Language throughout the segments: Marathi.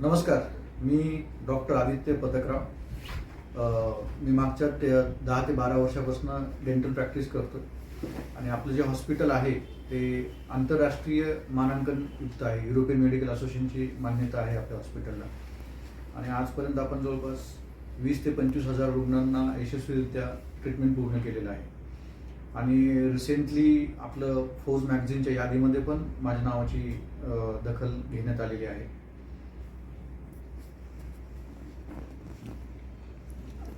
नमस्कार मी डॉक्टर आदित्य पथकराव मी मागच्या ते दहा ते बारा वर्षापासून डेंटल प्रॅक्टिस करतो आणि आपलं जे हॉस्पिटल आहे ते आंतरराष्ट्रीय मानांकन युक्त आहे. युरोपियन मेडिकल असोसिएशनची मान्यता आहे आपल्या हॉस्पिटलला आणि आजपर्यंत आपण जवळपास वीस ते पंचवीस हजार रुग्णांना यशस्वीरित्या ट्रीटमेंट पूर्ण केलेलं आहे. आणि रिसेंटली आपलं फौज मॅगझिनच्या यादीमध्ये पण माझ्या नावाची दखल घेण्यात आलेली आहे.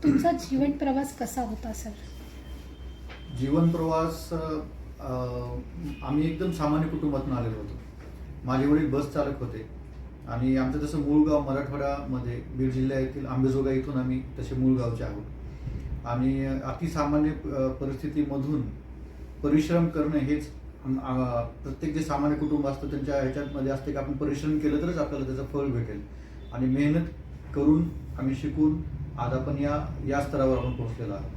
तुमचा जीवन प्रवास कसा होता सर? जीवन प्रवास आम्ही एकदम सामान्य कुटुंबातून आलेलो होतो. माझे वडील बस चालक होते. आणि आमचं तसं मूळ गाव मराठवाड्यामध्ये बीड जिल्ह्यातील आंबेजोगाई इथून आम्ही तसे मूळ गावचे आहोत. आणि अतिसामान्य परिस्थितीमधून परिश्रम करणं हेच प्रत्येक जे सामान्य कुटुंब असतं त्यांच्या ह्याच्यामध्ये असते की आपण परिश्रम केलं तरच आपल्याला त्याचं फळ भेटेल. आणि मेहनत करून आम्ही शिकून आज आपण या या स्तरावर आपण पोहोचलेलो आहोत.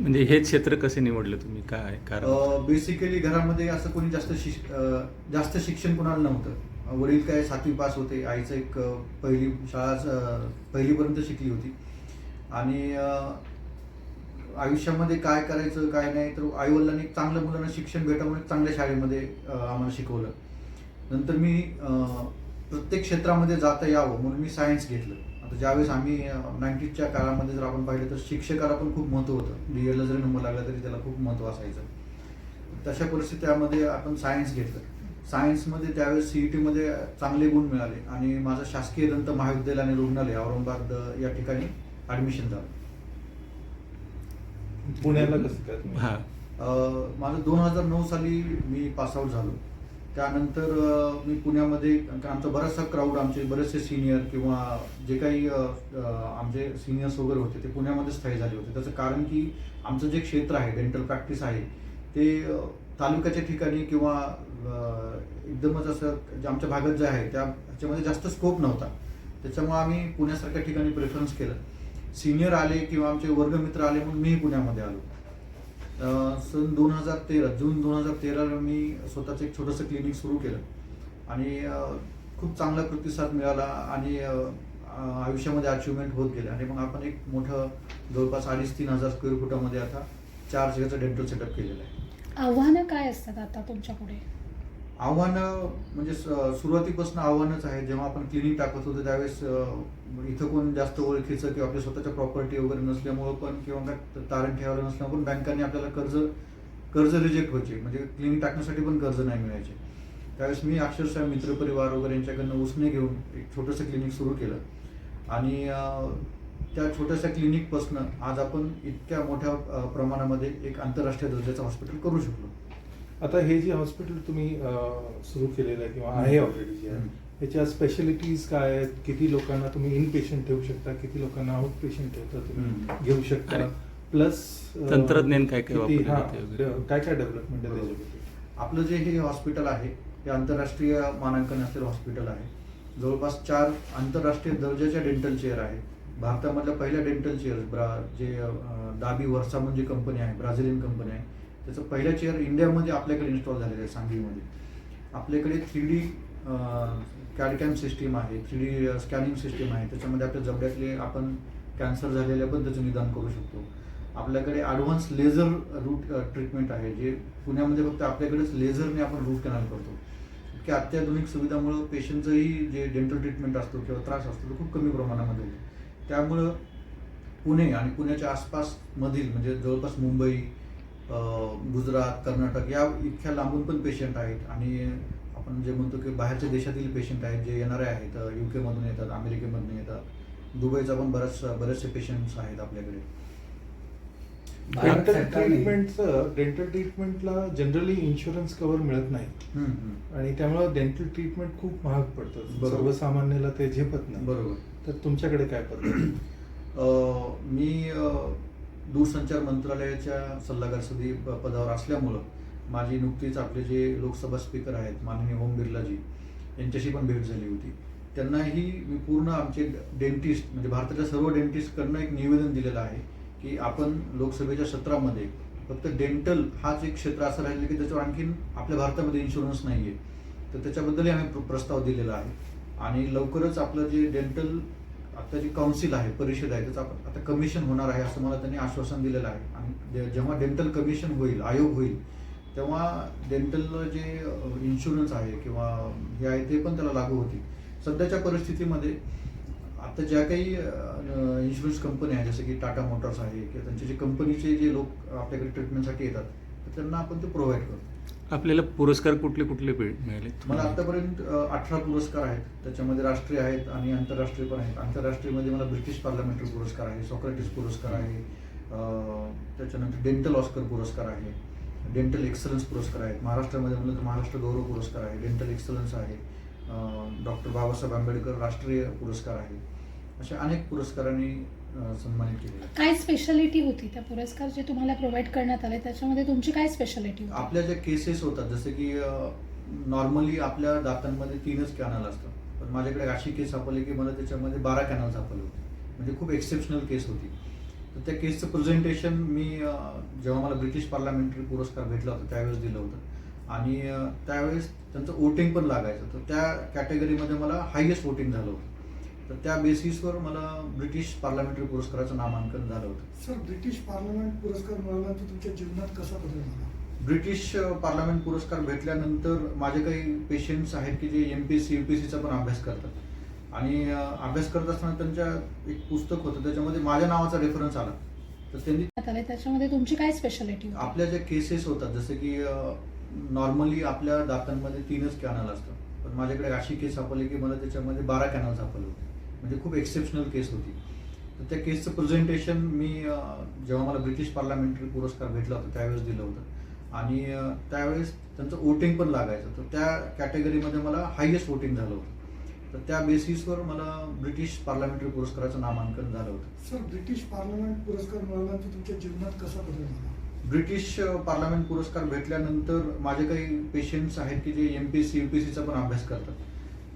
म्हणजे हे क्षेत्र कसे निवडलं तुम्ही? काय कारण? बेसिकली घरामध्ये असं कोणी जास्त शिक जास्त शिक्षण कोणाला नव्हतं. वडील काय सातवी पास होते आईचं एक पहिली शाळा पहिलीपर्यंत शिकली होती. आणि आयुष्यामध्ये काय करायचं काय नाही तर आईवडिलांनी एक चांगल्या मुलांना शिक्षण भेटामुळे एक चांगल्या शाळेमध्ये आम्हाला शिकवलं. नंतर मी प्रत्येक क्षेत्रामध्ये जाता यावं म्हणून मी सायन्स घेतलं. आता ज्यावेळेस आम्ही नाईन्टीजच्या काळामध्ये जर आपण पाहिलं तर शिक्षकाला पण खूप महत्त्व होतं. डी एडला जरी नंबर लागला तरी त्याला खूप महत्त्व असायचं. तशा परिस्थितीमध्ये आपण सायन्स घेतलं. सायन्समध्ये त्यावेळेस सी ई टीमध्ये चांगले गुण मिळाले आणि माझं शासकीय दंत महाविद्यालय आणि रुग्णालय औरंगाबाद या ठिकाणी ॲडमिशन झालं. पुण्याला कसं काय? हा. माझं दोन हजार नऊ साली मी पासआउट झालो. त्यानंतर मी पुण्यामध्ये कारण आमचा बराचसा क्राऊड आमचे बरेचसे सिनियर किंवा जे काही आमचे सिनियर्स वगैरे होते ते पुण्यामध्ये स्थायी झाले होते. त्याचं कारण की आमचं जे क्षेत्र आहे डेंटल प्रॅक्टिस आहे ते तालुक्याच्या ठिकाणी किंवा एकदमच असं जे आमच्या भागात जे आहे त्या ह्याच्यामध्ये जास्त स्कोप नव्हता. त्याच्यामुळे आम्ही पुण्यासारख्या ठिकाणी प्रेफरन्स केलं. सिनियर आले किंवा आमचे वर्गमित्र आले म्हणून मी पुण्यामध्ये आलो. सन दोन हजार तेरा जून दोन हजार तेराला मी स्वतःचं एक छोटंसं क्लिनिक सुरू केलं. आणि खूप चांगला प्रतिसाद मिळाला आणि आयुष्यामध्ये अचिव्हमेंट होत गेले. आणि मग आपण एक मोठं जवळपास अडीच तीन हजार स्क्वेअर फुटामध्ये आता चार जगाचं डेंटल सेटअप केलेलं आहे. आव्हानं काय असतात आता तुमच्यापुढे आव्हानं म्हणजे स- सुरुवातीपासून आव्हानच आहे. जेव्हा आपण क्लिनिक टाकत होतो त्यावेळेस इथं कोण जास्त ओळखीचं किंवा आपल्या स्वतःच्या प्रॉपर्टी वगैरे नसल्यामुळं पण किंवा काय तारण ठेवायला नसल्यामुळे पण बँकांनी आपल्याला कर्ज कर्ज रिजेक्ट व्हायचे. म्हणजे क्लिनिक टाकण्यासाठी पण कर्ज नाही मिळायचे. त्यावेळेस मी अक्षरशः मित्रपरिवार वगैरे यांच्याकडनं उसने घेऊन एक छोटंसं क्लिनिक सुरू केलं. आणि त्या छोट्याशा क्लिनिकपासनं आज आपण इतक्या मोठ्या प्रमाणामध्ये एक आंतरराष्ट्रीय दर्जाचं हॉस्पिटल करू शकलो. आता हे जे हॉस्पिटल तुम्ही सुरू केलेलं आहे किंवा आहे ऑलरेडी जे आहे. त्याच्या स्पेशालिटीज काय आहेत? किती लोकांना तुम्ही इन पेशंट ठेवू शकता? किती लोकांना आउट पेशंट ठेवता तुम्ही. घेऊ शकता? प्लस तंत्रज्ञान काय काय? काय काय डेव्हलपमेंट आहे आपलं जे हे हॉस्पिटल आहे हे आंतरराष्ट्रीय मानांकन असलेलं हॉस्पिटल आहे. जवळपास चार आंतरराष्ट्रीय दर्जाच्या डेंटल चेअर आहेत. भारतामधल्या पहिल्या डेंटल चेअर ब्रा जे दाबी वर्षा म्हणजे कंपनी आहे ब्राझिलियन कंपनी आहे. त्याचं पहिलं चेअर इंडियामध्ये आपल्याकडे इन्स्टॉल झालेलं आहे सांगलीमध्ये. आपल्याकडे three D CAD CAM system आहे थ्री डी स्कॅनिंग सिस्टीम आहे. त्याच्यामध्ये आपल्या जबड्यातले आपण कॅन्सर झालेल्या पण त्याचं निदान करू शकतो. आपल्याकडे ॲडव्हान्स लेझर रूट ट्रीटमेंट आहे जे पुण्यामध्ये फक्त आपल्याकडेच लेझरने आपण रूट कॅनल करतो. की अत्याधुनिक सुविधामुळं पेशंटचंही जे डेंटल ट्रीटमेंट असतो किंवा त्रास असतो तो खूप कमी प्रमाणामध्ये होतो. त्यामुळं पुणे आणि पुण्याच्या आसपासमधील म्हणजे जवळपास मुंबई गुजरात कर्नाटक या इतक्या लांबून पण पेशंट आहेत. आणि आपण जे म्हणतो की बाहेरच्या देशातील पेशंट आहेत जे येणारे आहेत यू केमधून येतात अमेरिकेमधून येतात. दुबईचा पण बऱ्याच बरेचसे पेशंट्स आहेत आपल्याकडे. डेंटल ट्रीटमेंटचं डेंटल ट्रीटमेंटला जनरली इन्शुरन्स कव्हर मिळत नाही. आणि त्यामुळे डेंटल ट्रीटमेंट खूप महाग पडतं. बरोबर. सर्वसामान्याला ते झेपत नाही. बरोबर. तर तुमच्याकडे काय? अ, मी दूरसंचार मंत्रालयाच्या सल्लागार सदी प- पदावर असल्यामुळं माझी नुकतीच आपले जे लोकसभा स्पीकर आहेत माननीय ओम बिर्लाजी यांच्याशी पण भेट झाली होती. त्यांनाही मी पूर्ण आमचे डेंटिस्ट म्हणजे भारताच्या सर्व डेंटिस्टकडनं एक निवेदन दिलेलं आहे की आपण लोकसभेच्या सत्रामध्ये फक्त डेंटल हाच एक क्षेत्र असं राहिलं की त्याच्यावर आणखीन आपल्या भारतामध्ये इन्शुरन्स नाही आहे तर त्याच्याबद्दलही आम्ही प्र- प्रस्ताव दिलेला आहे. आणि लवकरच आपलं जे डेंटल आता जी काउन्सिल आहे परिषद आहे त्याचं आपण आता कमिशन होणार आहे असं मला त्यांनी आश्वासन दिलेलं आहे. आणि जेव्हा डेंटल कमिशन होईल आयोग होईल तेव्हा डेंटल जे इन्शुरन्स आहे किंवा हे आहे ते पण त्याला लागू होतील. सध्याच्या परिस्थितीमध्ये आता ज्या काही इन्शुरन्स कंपन्या आहेत जसं की टाटा मोटर्स आहे किंवा त्यांचे जे कंपनीचे जे लोक आपल्याकडे ट्रीटमेंटसाठी येतात तर त्यांना आपण ते प्रोव्हाइड करतो. आपल्याला पुरस्कार कुठले कुठले भेट मिळाले? मला आतापर्यंत अठरा पुरस्कार आहेत. त्याच्यामध्ये राष्ट्रीय आहेत आणि आंतरराष्ट्रीय पण आहेत. आंतरराष्ट्रीयमध्ये मला ब्रिटिश पार्लमेंटरी पुरस्कार आहे सॉक्रेटिस पुरस्कार आहे त्याच्यानंतर डेंटल ऑस्कर पुरस्कार आहे डेंटल एक्सलन्स पुरस्कार आहेत. महाराष्ट्रामध्ये म्हणलं तर महाराष्ट्र गौरव पुरस्कार आहे डेंटल एक्सलन्स आहे डॉक्टर बाबासाहेब आंबेडकर राष्ट्रीय पुरस्कार आहे. अशा अनेक पुरस्कारांनी सन्मानित आहे काय स्पेशालिटी होती त्या पुरस्कार जे तुम्हाला प्रोव्हाइड करण्यात आले? त्याच्यामध्ये तुमची काय स्पेशालिटी होती? आपल्या ज्या केसेस होतात जसं की नॉर्मली आपल्या दातांमध्ये तीनच कॅनल असतात. पण माझ्याकडे अशी केस सापडली की मला त्याच्यामध्ये बारा कॅनल सापडले होते. म्हणजे खूप एक्सेप्शनल केस होती. तर त्या केसचं प्रेझेंटेशन मी जेव्हा मला ब्रिटिश पार्लमेंटरी पुरस्कार भेटला होता त्यावेळेस दिलं होतं. आणि त्यावेळेस त्यांचं वोटिंग पण लागायचं. तर त्या कॅटेगरीमध्ये मला हायेस्ट वोटिंग झालं होतं. तर त्या बेसिसवर मला ब्रिटिश पार्लमेंटरी पुरस्काराचं नामांकन झालं होतं. सर ब्रिटिश पार्लमेंट पुरस्कार मिळाल्यानंतर तुमच्या जीवनात कसा बदल झाला? ब्रिटिश पार्लमेंट पुरस्कार भेटल्यानंतर माझे काही पेशंट्स आहेत की जे M P S C U P S सीचा पण अभ्यास करतात. आणि अभ्यास करत असताना त्यांच्या एक पुस्तक होतं त्याच्यामध्ये माझ्या नावाचा रेफरन्स आला. तर त्यांनी आले त्याच्यामध्ये तुमची काय स्पेशालिटी होती? आपल्या ज्या केसेस होतात जसं की नॉर्मली आपल्या दातांमध्ये तीनच कॅनल असतात. पण माझ्याकडे अशी केस सापडली की मला त्याच्यामध्ये बारा कॅनल सापडले होते. म्हणजे खूप एक्सेप्शनल केस होती. तर त्या केसचं प्रेझेंटेशन मी जेव्हा मला ब्रिटिश पार्लमेंटरी पुरस्कार भेटला होता त्यावेळेस दिलं होतं. आणि त्यावेळेस त्यांचं वोटिंग पण लागायचं. तर त्या कॅटेगरीमध्ये मला हायेस्ट वोटिंग झालं होतं. तर त्या बेसिसवर मला ब्रिटिश पार्लमेंटरी पुरस्काराचं नामांकन झालं होतं. सर ब्रिटिश पार्लमेंट पुरस्कार मिळाल्यानंतर तुमच्या जीवनात कसा बदल झाला? ब्रिटिश पार्लमेंट पुरस्कार भेटल्यानंतर माझे काही पेशंट्स आहेत की जे M P C U P सीचा पण अभ्यास करतात.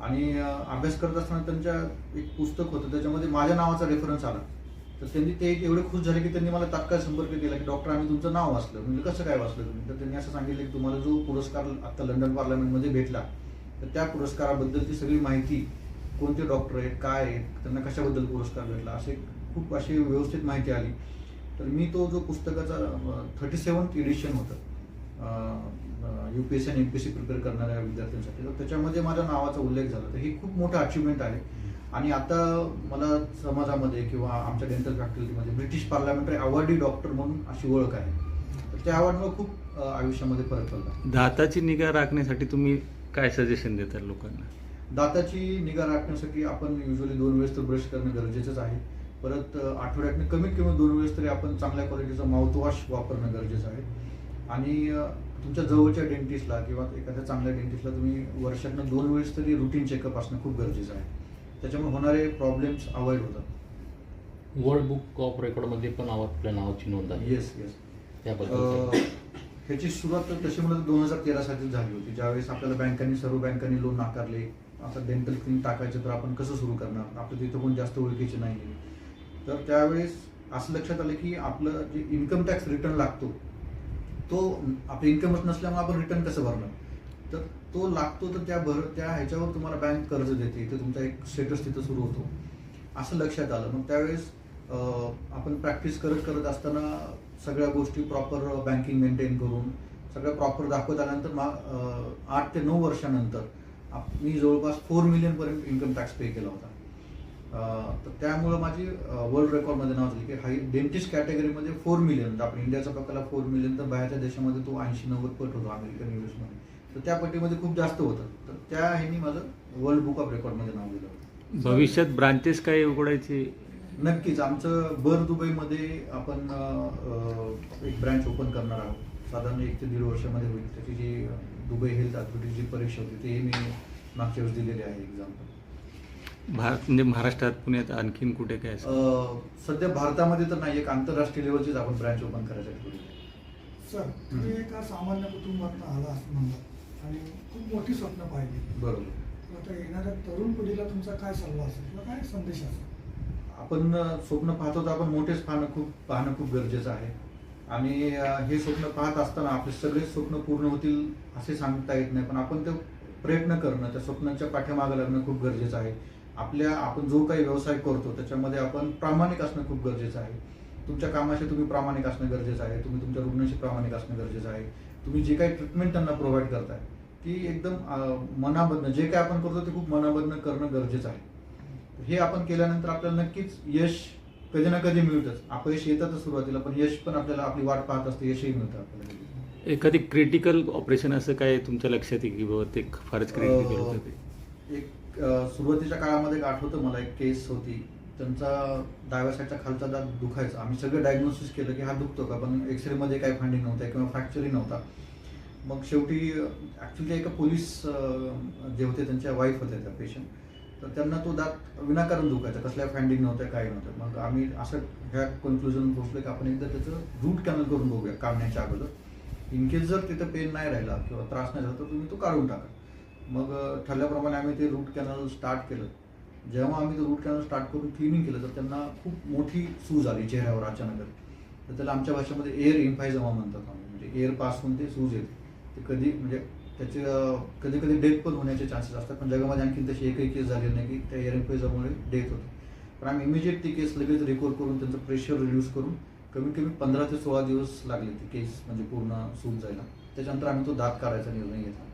आणि अभ्यास करत असताना त्यांच्या एक पुस्तक होतं त्याच्यामध्ये माझ्या नावाचा रेफरन्स आला. तर त्यांनी ते एवढे खुश झाले की त्यांनी मला तात्काळ संपर्क केला की डॉक्टर आम्ही तुमचं नाव वाचलं. म्हणजे कसं काय वाचलं तुम्ही? तर त्यांनी असं सांगितलं की तुम्हाला जो पुरस्कार आता लंडन पार्लमेंटमध्ये भेटला तर त्या पुरस्काराबद्दलची सगळी माहिती कोणते डॉक्टर आहेत काय आहेत त्यांना कशाबद्दल पुरस्कार भेटला? असे खूप अशी व्यवस्थित माहिती आली. तर मी तो जो पुस्तकाचा थर्टी सेवन्थ एडिशन होतं यू पी एस सी आणि एम पी सी प्रिपेअर करणाऱ्या विद्यार्थ्यांसाठी. तर त्याच्यामध्ये माझ्या नावाचा उल्लेख झाला. तर ही खूप मोठं अचिव्हमेंट आहे. आणि आता मला समाजामध्ये किंवा आमच्या डेंटल फॅकल्टीमध्ये ब्रिटिश पार्लमेंटरी अवॉर्डी डॉक्टर म्हणून अशी ओळख आहे. तर त्या अवॉर्डमुळे खूप आयुष्यामध्ये फरक पडला. दाताची निगा राखण्यासाठी तुम्ही काय सजेशन देता लोकांना? दाताची निगा राखण्यासाठी आपण युजली दोन वेळेस तर ब्रश करणं गरजेचंच आहे. परत आठवड्यातनं कमीत कमी दोन वेळेस तरी आपण चांगल्या क्वालिटीचा माउथवॉश वापरणं गरजेचं आहे. आणि तुमच्या जवळच्या डेंटिस्टला किंवा एखाद्या चांगल्या डेंटिस्टला तुम्ही वर्षातनं दोन वेळेस तरी रुटीन चेकअप असणं खूप गरजेचं आहे. त्याच्यामुळे होणारे प्रॉब्लेम्स अवॉइड होतात. वर्ल्ड बुक ऑफ रेकॉर्डमध्ये पण आपल्या नावाची नोंद आहे. येस येस त्याबद्दल ह्याची सुरुवात तशी म्हणत दोन हजार तेरा साली झाली होती. ज्यावेळेस आपल्याला बँकांनी सर्व बँकांनी लोन नाकारले. आता डेंटल क्लिनिक टाकायचं तर आपण कसं सुरू करणार? आपलं तिथं कोण जास्त ओळखीचे नाही तर त्यावेळेस असं लक्षात आलं की आपलं जे इन्कम टॅक्स रिटर्न लागतो तो आपली इन्कमच नसल्यामुळे आपण रिटर्न कसं भरणार? तर तो लागतो तर त्या भर त्या ह्याच्यावर तुम्हाला बँक कर्ज देते. तर तुमचा एक स्टेटस तिथं सुरू होतो. असं लक्षात आलं. मग त्यावेळेस आपण प्रॅक्टिस करत करत असताना सगळ्या गोष्टी प्रॉपर बँकिंग मेंटेन करून सगळं प्रॉपर दाखवत आल्यानंतर मा आठ ते नऊ वर्षानंतर आप- मी जवळपास फोर मिलियनपर्यंत इन्कम टॅक्स पे केला होता. तर त्यामुळं माझी वर्ल्ड रेकॉर्डमध्ये नाव झाली की हाय डेंटिस्ट कॅटेगरीमध्ये फोर मिलियन आपण इंडियाचा प्रकारला फोर मिलियन तर बाहेरच्या देशामध्ये तो ऐंशी नव्वद पट होतो अमेरिकन युएसमध्ये तर त्या पट्टीमध्ये खूप जास्त होतं. तर त्या ह्यानी माझं वर्ल्ड बुक ऑफ रेकॉर्डमध्ये नाव दिलं. होतं भविष्यात ब्रांचेस काय उघडायचे? नक्कीच. आमचं बर दुबईमध्ये आपण एक ब्रँच ओपन करणार आहोत. साधारण एक ते दीड वर्षामध्ये होईल. त्याची जी दुबई हेल्थ अथॉरिटीची परीक्षा होती ते मी मागच्या वेळेस दिलेली आहे एक्झाम्पल भारत म्हणजे महाराष्ट्रात पुण्यात आणखीन कुठे काय? सध्या भारतामध्ये तर नाही एक आंतरराष्ट्रीय लेवलचीच आपण ब्रँच ओपन करायचं आहे सर तुम्ही एका सामान्य कुटुंबातून आला असं म्हणलात आणि खूप मोठी स्वप्न पाहिली. बरोबर. तर आता येणाऱ्या तरुण पिढीला तुमचा काय सल्ला असेल किंवा काय संदेश असेल? आपण अ, स्वप्न पाहतो तर आपण मोठेच पाहणं खूप पाहणं खूप गरजेचं आहे. आणि अ, हे स्वप्न पाहत असताना आपले सगळे स्वप्न पूर्ण होतील असे सांगता येत नाही. पण आपण ते प्रयत्न करणं त्या स्वप्नाच्या पाठीमागं लागणं खूप गरजेचं आहे. आपल्या आपण जो काही व्यवसाय करतो त्याच्यामध्ये आपण प्रामाणिक असणं खूप गरजेचं आहे. तुमच्या कामाशी तुम्ही प्रामाणिक असणं गरजेचं आहे. तुम्ही तुमच्या रुग्णाशी प्रामाणिक असणं गरजेचं आहे. तुम्ही जे काही ट्रीटमेंट त्यांना प्रोव्हाइड करताय ती एकदम मनामधनं जे काय आपण करतो ते खूप मनामधनं करणं गरजेचं आहे. हे आपण केल्यानंतर आपल्याला नक्कीच यश कधी ना कधी मिळतंच. अपयश येतातच सुरुवातीला पण यश पण आपल्याला आपली वाट पाहत असते यशही मिळतं आपल्याला. एखादी क्रिटिकल ऑपरेशन असं काय तुमच्या लक्षात आहे की बाबा ते फारच क्रिटिकल होतं ते? एक सुरुवातीच्या काळामध्ये एक आठवतं मला एक केस होती. त्यांचा डाव्या साईडचा खालचा दात दुखायचा. आम्ही सगळं डायग्नोसिस केलं की हा दुखतो का पण एक्सरेमध्ये काही फायंडिंग नव्हतं किंवा फ्रॅक्चरही नव्हता. मग शेवटी ॲक्च्युली एका पोलीस जे होते त्यांच्या वाईफ होत्या त्या पेशंट तर त्यांना तो दात विनाकारण दुखायचा. कसल्या फायंडिंग नव्हत्या काही नव्हतं मग आम्ही असं ह्या कन्क्लुजन पोहोचलो की आपण एकदा त्याचं रूट कॅनल करून बघूया काढण्याच्या अगोदर. इन केस जर तिथं पेन नाही राहिला किंवा त्रास नाही झाला तर तुम्ही तो काढून टाका. मग ठरल्याप्रमाणे आम्ही ते रूट कॅनल स्टार्ट केलं. जेव्हा आम्ही ते रूट कॅनल स्टार्ट करून क्लिनिंग केलं तर त्यांना खूप मोठी सूज आली चेहऱ्यावर अचानक तर त्याला आमच्या भाषेमध्ये एअर इन्फायजमा म्हणतात आम्ही. म्हणजे एअर पास होऊन ते सूज येते. ते कधी म्हणजे त्याचे कधी कधी डेथ पण होण्याचे चान्सेस असतात. पण जगामध्ये आणखी तशी एकही केस झाली नाही की त्या एअर इन्फायजमामुळे डेथ होते. पण आम्ही इमिजिएट ती केस लगेच रिकवर करून त्यांचं प्रेशर रिड्यूस करून कमीत कमी पंधरा ते सोळा दिवस लागले ती केस म्हणजे पूर्ण सूज जायला. त्याच्यानंतर आम्ही तो दात काढायचा निर्णय घेतला.